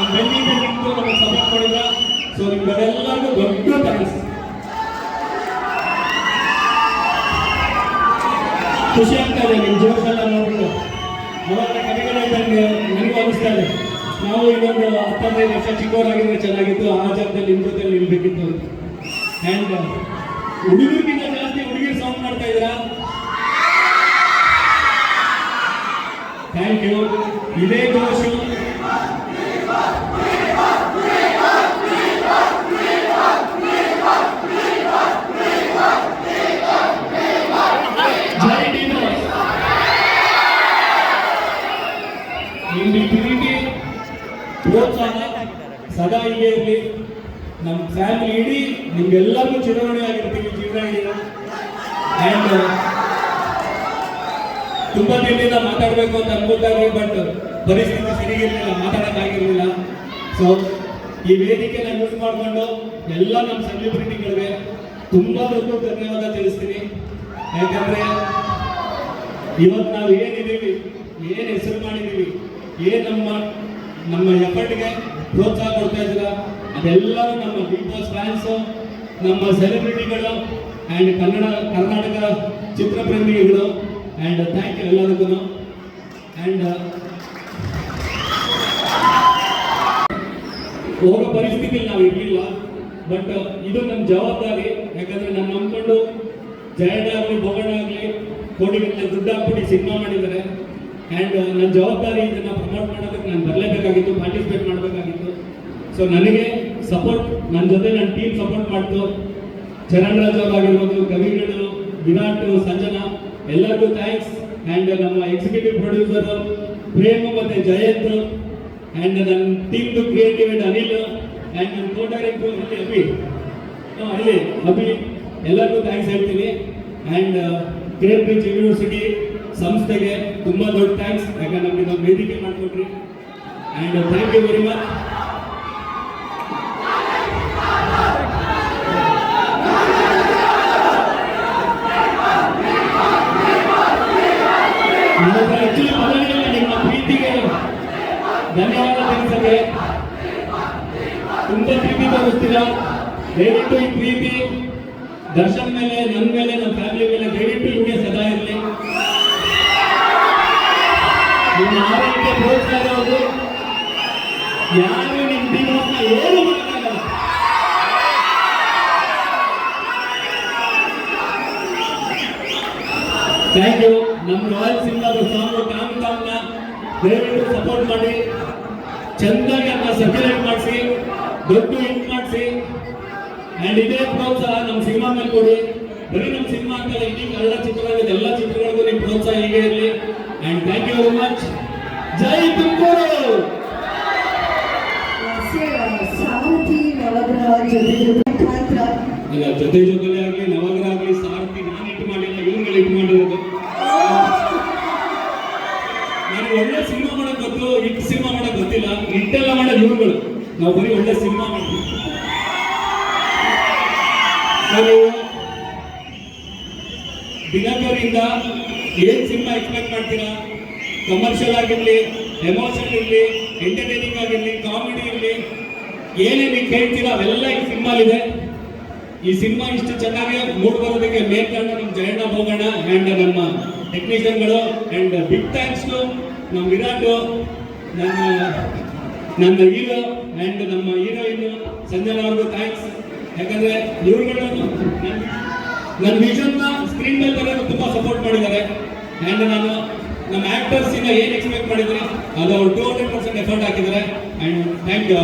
ನಮ್ಮ ಬೆನ್ನಿಂದ ನಿಂತು ನಮಗೆ ಸಪೋರ್ಟ್ ಮಾಡಿದ್ರ ಸೊ ನಿಮ್ಗೆಲ್ಲರಿಗೂ ದೊಡ್ಡ ಥ್ಯಾಂಕ್ಸ್. ಖುಷಿ ಆಗ್ತಾ ಇದೆ ನಿಮ್ಮ ಜೋಶೆಲ್ಲ ನೋಡ್ಬಿಟ್ಟು. ಅವಾಗ ಕವಿಗಳು ಇದ್ದಂಗೆ ನನಗೂ ಅನಿಸ್ತಾ ಇದೆ. ನಾವು ಇನ್ನೊಂದು ಹತ್ತದೈದು ವರ್ಷ ಚಿಕ್ಕವರಾಗಿದ್ರೆ ಚೆನ್ನಾಗಿತ್ತು, ಆ ಜಾಗದಲ್ಲಿ ನಿಮ್ಮ ಜೊತೆ ನಿಲ್ಬೇಕಿತ್ತು ಅಂತ. ಆ್ಯಂಡ್ ಹುಡುಗರಿಗಿಂತ ಜಾಸ್ತಿ ಹುಡುಗಿರು ಸೌಂಡ್ ಮಾಡ್ತಾ ಇದ್ದೀರಾ? ಥ್ಯಾಂಕ್ ಯು ಇದೇ ಜೋಶು ಜೈ ಡಿನೋ ನಿಮ್ಮ ಪ್ರೀತಿ ಪ್ರೋತ್ಸಾಹ ಸದಾ ಹೀಗೆ ಇರಲಿ. ನಮ್ಮ ಫ್ಯಾಮಿಲಿ ಇಡೀ ನಿಮ್ಗೆಲ್ಲರಿಗೂ ಚುನಾವಣೆ ಆಗಿರ್ತೀವಿ ಜೀವನ ಇಡೀ ಆ್ಯಂಡ್ ತುಂಬಾ ದಿನದಿಂದ ಮಾತಾಡಬೇಕು ಅಂತ ಅನ್ಕೋತಾರೆ ಬಟ್ ಪರಿಸ್ಥಿತಿ ಸರಿಗಿರಲಿಲ್ಲ ಮಾತಾಡೋಕ್ಕಾಗಿರಲಿಲ್ಲ ಸೊ ಈ ವೇದಿಕೆನ ಯೂಸ್ ಮಾಡಿಕೊಂಡು ಎಲ್ಲ ನಮ್ಮ ಸೆಲೆಬ್ರಿಟಿಗಳಿಗೆ ತುಂಬಾ ದೊಡ್ಡ ಧನ್ಯವಾದ ತಿಳಿಸ್ತೀನಿ. ಯಾಕಂದ್ರೆ ಇವತ್ತು ನಾವು ಏನಿದ್ದೀವಿ ಏನು ಹೆಸರು ಮಾಡಿದ್ದೀವಿ ಏನು ನಮ್ಮ ನಮ್ಮ ಎಫರ್ಟ್ಗೆ ಪ್ರೋತ್ಸಾಹ ಕೊಡ್ತಾ ಇದ್ದೀರಾ? ಅದೆಲ್ಲರೂ ನಮ್ಮ ಬಿಗ್ ಬಾಸ್ ಫ್ಯಾನ್ಸು ನಮ್ಮ ಸೆಲೆಬ್ರಿಟಿಗಳು ಆ್ಯಂಡ್ ಕನ್ನಡ ಕರ್ನಾಟಕ ಚಿತ್ರಪ್ರೇಮಿಗಳು ಆ್ಯಂಡ್ ಥ್ಯಾಂಕ್ ಯು ಎಲ್ಲದಕ್ಕೂ ಆ್ಯಂಡ್ ಹೋಗೋ ಪರಿಸ್ಥಿತಿಲಿ ನಾವು ಇರಲಿಲ್ಲ. ಬಟ್ ಇದು ನಮ್ಮ ಜವಾಬ್ದಾರಿ. ಯಾಕಂದರೆ ನಮ್ಮ ಅಂದ್ಕೊಂಡು ಜಯಣ್ಣ ಆಗಲಿ ಭೋಗಣ್ಣ ಆಗಲಿ ಕೋಟಿಗಟ್ಟಲೆ ದುಡ್ಡು ಹಾಕ್ಬಿಟ್ಟು ಸಿನಿಮಾ ಮಾಡಿದ್ದಾರೆ. ಆ್ಯಂಡ್ ನನ್ನ ಜವಾಬ್ದಾರಿ ಇದನ್ನು ಪ್ರಮೋಟ್ ಮಾಡೋದಕ್ಕೆ ನಾನು ಬರಲೇಬೇಕಾಗಿತ್ತು ಪಾರ್ಟಿಸಿಪೇಟ್ ಮಾಡಬೇಕಾಗಿತ್ತು. ಸೊ ನನಗೆ ಸಪೋರ್ಟ್ ನನ್ನ ಜೊತೆ ನನ್ನ ಟೀಮ್ ಸಪೋರ್ಟ್ ಮಾಡ್ತು. ಚರಣ್ ರಾಜ್ ಅವರಾಗಿರ್ಬೋದು ಕವಿಗಳು ವಿರಾಟ್, ಸಂಜನಾ, ಎಲ್ಲರಿಗೂ ಥ್ಯಾಂಕ್ಸ್ ಆ್ಯಂಡ್ ನಮ್ಮ ಎಕ್ಸಿಕ್ಯೂಟಿವ್ ಪ್ರೊಡ್ಯೂಸರ್ ಪ್ರೇಮ ಮತ್ತು ಜಯಂತ್ ಆ್ಯಂಡ್ ನನ್ನ team creative and Anil and ನನ್ನ ಇಲ್ಲಿ ಅಭಿ. ಅಲ್ಲಿ ಅಭಿ. ಎಲ್ಲರಿಗೂ ಥ್ಯಾಂಕ್ಸ್ ಹೇಳ್ತೀನಿ. ಆ್ಯಂಡ್ ಕೇಂಬ್ರಿಡ್ಜ್ ಯೂನಿವರ್ಸಿಟಿ ಸಂಸ್ಥೆಗೆ ತುಂಬ ದೊಡ್ಡ ಥ್ಯಾಂಕ್ಸ್ ಯಾಕಂದ್ರೆ ನಮಗೆ ನಾವು ವೇದಿಕೆ ಮಾಡಿಕೊಟ್ರಿ. And thank you very much ನಿಮ್ಮ ಪ್ರೀತಿಗೆ ಧನ್ಯವಾದ ತುಂಬ ಪ್ರೀತಿ ದಯವಿಟ್ಟು ಈ ಪ್ರೀತಿ ದರ್ಶನ್ ಮೇಲೆ ನನ್ನ ಮೇಲೆ ನನ್ನ ಫ್ಯಾಮಿಲಿ ಮೇಲೆ ದಯವಿಟ್ಟು ಹಿಂಗೆ ಸದಾ ಇರಲಿ. ನಿಮ್ಮ ಆರೋಗ್ಯ ಪ್ರೋತ್ಸಾಹ ಇರೋದು ಯಾರು ದಿನವನ್ನ ಏನು ಮಾಡೋಕ್ಕಾಗಲ್ಲ ಥ್ಯಾಂಕ್ ಯು ನಮ್ಮ ರಾಯಲ್ ಸಿಂಗರ್ ಸಾಂಗ್ ಟಾಮ್ ಟಾಮ್ನ ದಯವಿಟ್ಟು ಸಪೋರ್ಟ್ ಮಾಡಿ. ಚೆಂದಾಗಿ ಅದನ್ನ ಸರ್ಕ್ಯುಲೇಟ್ ಮಾಡಿಸಿ. ದೊಡ್ಡ ಹಿಟ್ ಮಾಡಿಸಿ. ಆ್ಯಂಡ್ ಇದೇ ಪ್ರೋತ್ಸಾಹ ನಮ್ಮ ಸಿನಿಮಾ ಮೇಲೆ ಕೊಡಿ. ಬರೀ ನಮ್ಮ ಸಿನಿಮಾ ಅಂತ ಇಡೀ ಕನ್ನಡ ಚಿತ್ರರಂಗದ ಎಲ್ಲ ಚಿತ್ರಗಳಿಗೂ ನಿಮ್ಮ ಪ್ರೋತ್ಸಾಹ ಹೀಗೆ ಇರಲಿ. And thank you very much ಜೈ ತುಮಕೂರು ನವಗ್ರಹ ಜೊತೆ ಜೊತೆ ಆಗಲಿ ನವಗ್ರಹ ಆಗಲಿ ಸಾರಥಿ ನಾನು ಇಟ್ಟು ಮಾಡಿಲ್ಲ ಇವ್ರುಗಳು ಇಟ್ಟು ಮಾಡಿರೋದು. ನನಗೆ ಒಳ್ಳೆ ಸಿನಿಮಾ ಮಾಡಕ್ ಗೊತ್ತು ಇಟ್ಟು ಸಿನಿಮಾ ಮಾಡಕ್ ಗೊತ್ತಿಲ್ಲ. ಇಟ್ಟೆಲ್ಲ ಮಾಡೋದು ಇವ್ರುಗಳು. ನಾವು ಬರೀ ಒಳ್ಳೆ ಸಿನಿಮಾ ಮಾಡ್ತೀವಿ. ದಿನಕರಿಂದ ಏನ್ ಸಿನಿಮಾ ಎಕ್ಸ್ಪೆಕ್ಟ್ ಮಾಡ್ತೀರಾ? ಕಮರ್ಷಿಯಲ್ ಆಗಿರಲಿ ಎಮೋಷನ್ ಇರಲಿ ಎಂಟರ್ಟೈನಿಂಗ್ ಆಗಿರಲಿ ಕಾಮಿಡಿ ಇರಲಿ ಏನೇ ನೀವು ಕೇಳ್ತೀರಾ ಅವೆಲ್ಲ ಈ ಸಿನಿಮಾಲಿದೆ. ಈ ಸಿನಿಮಾ ಇಷ್ಟು ಚೆನ್ನಾಗಿ ಮೂಡ್ ಬರೋದಕ್ಕೆ ಮೇನ್ ಕಾರಣ ನಮ್ಮ ಜಯಣ್ಣ ಹೋಗೋಣ ಆ್ಯಂಡ್ ನಮ್ಮ ಟೆಕ್ನಿಷಿಯನ್ಗಳು ಆ್ಯಂಡ್ ಬಿಗ್ ಥ್ಯಾಂಕ್ಸ್ ಟು ನಮ್ಮ ವಿರಾಟ್ ನನ್ನ ನನ್ನ ಹೀರೋ ಆ್ಯಂಡ್ ನಮ್ಮ ಹೀರೋಯಿನ್ ಸಂಜನಾ ಅವ್ರಿಗೂ ಥ್ಯಾಂಕ್ಸ್ ಯಾಕಂದ್ರೆ ಇವ್ರುಗಳನ್ನು ನನ್ನ ವಿಷನ್ನ ಸ್ಕ್ರೀನ್ ಮೇಲೆ ತುಂಬಾ ಸಪೋರ್ಟ್ ಮಾಡಿದ್ದಾರೆ. ಅಂಡ್ ನಾನು ನಮ್ಮ ಆಕ್ಟರ್ಸ್ ಇಂದ ಏನ್ ಎಕ್ಸ್ಪೆಕ್ಟ್ ಮಾಡಿದ್ರೆ ಅದು ಅವ್ರು ಟೂ ಹಂಡ್ರೆಡ್ ಪರ್ಸೆಂಟ್ ಎಫರ್ಟ್ ಹಾಕಿದ್ದಾರೆ. And thank you